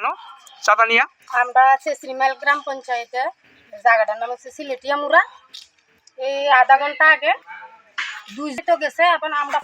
কেন? চাঁদা নিয়া। আমরা আছে শ্রীমাইল গ্রাম পঞ্চায়েতে। জায়গাটার নাম হচ্ছে সিলেটিয়া মুরা এই আধা ঘণ্টা আগে দুই তো গেছে, এখন আমরা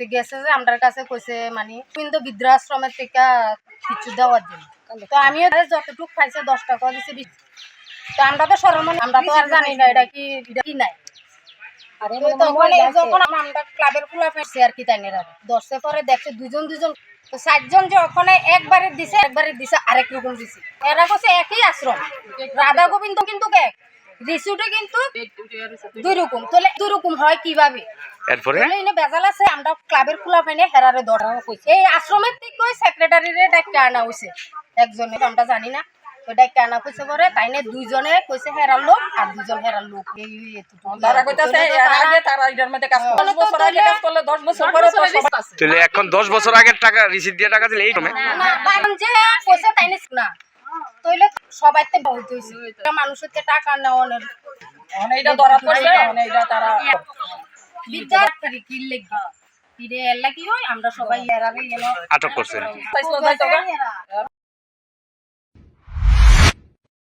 গেছে যে আমার কাছে কইছে মানে কিন্তু বৃদ্ধাশ্রমের থেকে কিছু দেওয়ার জন্য। তো আমিও যতটুকু পাইছে দশ টাকা দিছে তো আমরা তো সরমন আমরা তো আর জানি না এটা কি নাই। যখন আমরা ক্লাবের খোলা পেয়েছি আর কি তাই দশে পরে দেখছে দুজন দুজন তো ষাটজন যে ওখানে একবারে দিছে একবারে দিছে আরেক রকম দিছে। এরা কছে একই আশ্রম। রাধা গোবিন্দ কিন্তু এক রিসুটে কিন্তু দুই রকম। তাহলে দুই রকম হয় কীভাবে? এরপরে? এনে বেজাল আছে আমরা ক্লাবের খোলা পাইনে হেরারে ধরা কইছে এই আশ্রমের থেকে সেক্রেটারিরে ডাক্কে আনা হইছে? একজনে আমরা জানি না। ওই ডাক্কে আনা কইছে পরে তাইনে দুইজনে কইছে হেরার লোক আর দুজন হেরার লোক। এই তারা কইতাছে এর আগে তারা এটার মধ্যে কাজ করে তাহলে তো দশ বছর আগে কাজ করলে দশ বছর পরে তো সবাই তাহলে এখন দশ বছর আগের টাকা রিসিট দিয়ে টাকা দিলে এই না কারণ যে কইছে তাইনে না। তইলে সবাই তো বহুত হইছে। মানুষের টাকা নেওয়ানোর এটা ধরা পড়ছে এটা তারা বিদ্যার্থী কি লেগে ফিরে এলা কি হয়? আমরা সবাই এরারে এলো আটক করছে।